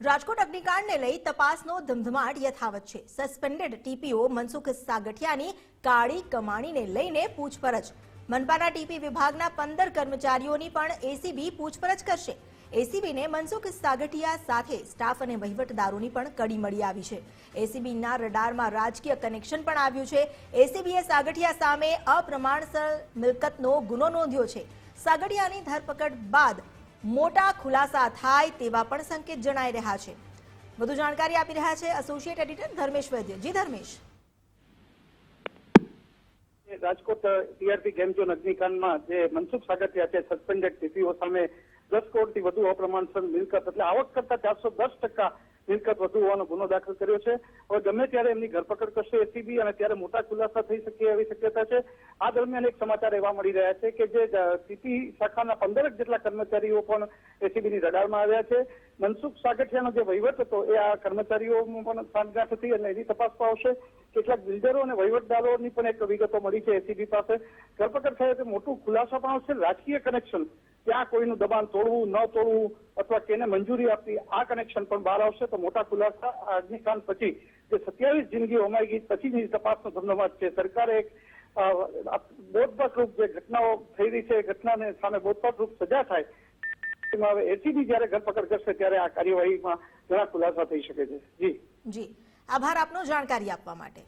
રાજકોટ અગ્નિકાંડને લઈ તપાસનો ધમધમાટ યથાવત છે. સસ્પેન્ડેડ ટીપીઓ મનસુખ સાગઠિયાની કાળી કમાણીને લઈને પૂછપરછ. મનપાના ટીપી વિભાગના પંદર કર્મચારીઓની પણ એસીબી પૂછપરછ કરશે. એસીબીને મનસુખ સાગઠિયા સાથે સ્ટાફ અને વહીવટદારોની પણ કડી મળી આવી છે. એસીબીના રડારમાં રાજકીય કનેક્શન પણ આવ્યું છે. એસીબીએ સાગઠિયા સામે અપ્રમાણસર મિલકતનો ગુનો નોંધ્યો છે. સાગઠિયાની ધરપકડ બાદ મોટા ખુલાસા થાય તેવા પણ સંકેત જણાઈ રહ્યા છે. વધુ જાણકારી આપી રહ્યા છે associate editor Dharmesh Vaidya. Ji Dharmesh. Rajkot TRP game zone અગ્નિકાંડમાં જે મનસુખ સાગઠિયા છે સસ્પેન્ડેડ ટીપીઓ સામે દસ કરોડથી વધુ અપ્રમાણસર મિલકત. એટલે આવક કરતા ચારસો દસ ટકા મિલકત વધુ હોવાનો ગુનો દાખલ કર્યો છે. હવે ગમે ત્યારે એમની ધરપકડ કરશે એસીબી અને ત્યારે મોટા ખુલાસા થઈ શકે એવી શક્યતા છે. આ દરમિયાન એક સમાચાર એવા મળી રહ્યા છે કે જે સીપી શાખાના પંદરક જેટલા કર્મચારીઓ પણ એસીબીની રડારમાં આવ્યા છે. મનસુખ સાગઠિયાનો જે વહીવટ હતો, એ આ કર્મચારીઓમાં પણ સાંઠગાંઠ હતી અને એની પણ આવશે. કેટલાક બિલ્ડરો અને વહીવટદારોની પણ એક વિગતો મળી છે એસીબી પાસે. ધરપકડ થાય તે મોટું ખુલાસા પણ આવશે. રાજકીય કનેક્શન ત્યાં કોઈનું દબાણ તોડવું, ન તોડવું, અથવા કેને મંજૂરી આપવી, આ કનેક્શન પણ બહાર આવશે. તો મોટા ખુલાસા આ અગ્નિકાંડ પછી, જે સત્યાવીસ જિંદગી હોમાઈ ગઈ, પછીની તપાસનો ધમધમાટ છે. સરકારે એક બોધપાઠરૂપ જે ઘટનાઓ થઈ રહી છે, એ ઘટનાને સામે બોધપાઠરૂપ સજા થાય. હવે એસીબી જયારે ધરપકડ કરશે, ત્યારે આ કાર્યવાહીમાં ઘણા ખુલાસા થઈ શકે છે. જી. જી. આભાર આપનો જાણકારી આપવા માટે.